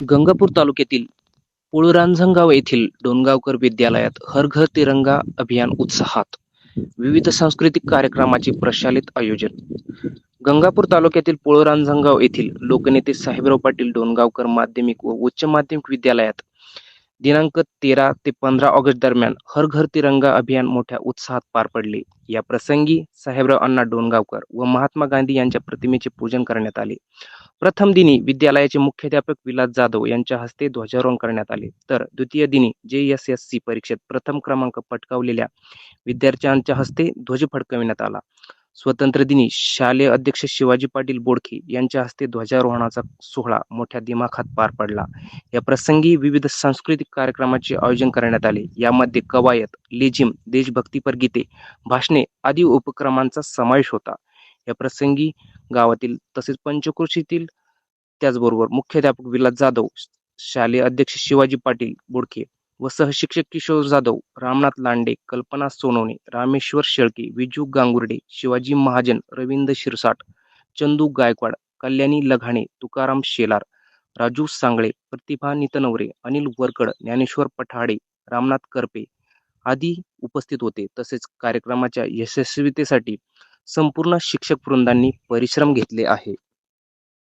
गंगापूर तालुक्यातील पुळरांजणगाव येथील डोणगावकर विद्यालयात हर घर तिरंगा अभियान उत्साहात विविध सांस्कृतिक कार्यक्रमाचे प्रशालित आयोजन. गंगापूर तालुक्यातील पुळरांजणगाव येथील लोकनेते साहेबराव पाटील डोणगावकर माध्यमिक व उच्च माध्यमिक विद्यालयात दिनांक तेरा ते पंधरा ऑगस्ट दरम्यान हर घर तिरंगा अभियान मोठ्या उत्साहात पार पडले. या प्रसंगी साहेबराव अण्णा डोणगावकर व महात्मा गांधी यांच्या प्रतिमेचे पूजन करण्यात आले. प्रथम दिनी विद्यालयाचे मुख्याध्यापक विलास जाधव यांच्या हस्ते ध्वजारोहण करण्यात आले. तर द्वितीय दिनी जे एस एस सी परीक्षेत प्रथम क्रमांक पटकावलेल्या विद्यार्थ्यांच्या हस्ते ध्वज फडकविण्यात आला. स्वतंत्र दिनी शालेय अध्यक्ष शिवाजी पाटील बोडखे यांच्या हस्ते ध्वजारोहणाचा सोहळा मोठ्या दिमाखात पार पडला. या प्रसंगी विविध सांस्कृतिक कार्यक्रमाचे आयोजन करण्यात आले. यामध्ये कवायत लेझिम देशभक्तीपर गीते भाषणे आदी उपक्रमांचा समावेश होता. या प्रसंगी गावातील तसेच पंचक्रोशीतील त्याचबरोबर मुख्याध्यापक विलास जाधव शालेय अध्यक्ष शिवाजी पाटील बोडखे व सहशिक्षक किशोर जाधव रामनाथ लांडे कल्पना सोनवणे रामेश्वर शेळके विजू गांगुर्डे शिवाजी महाजन रवींद्र शिरसाट चंदू गायकवाड कल्याणी लघाणे तुकाराम शेलार राजू सांगळे प्रतिभा नितनवरे अनिल वरकड ज्ञानेश्वर पठाडे रामनाथ करपे आदी उपस्थित होते. तसेच कार्यक्रमाच्या यशस्वीतेसाठी संपूर्ण शिक्षक वृंदांनी परिश्रम घेतले आहे.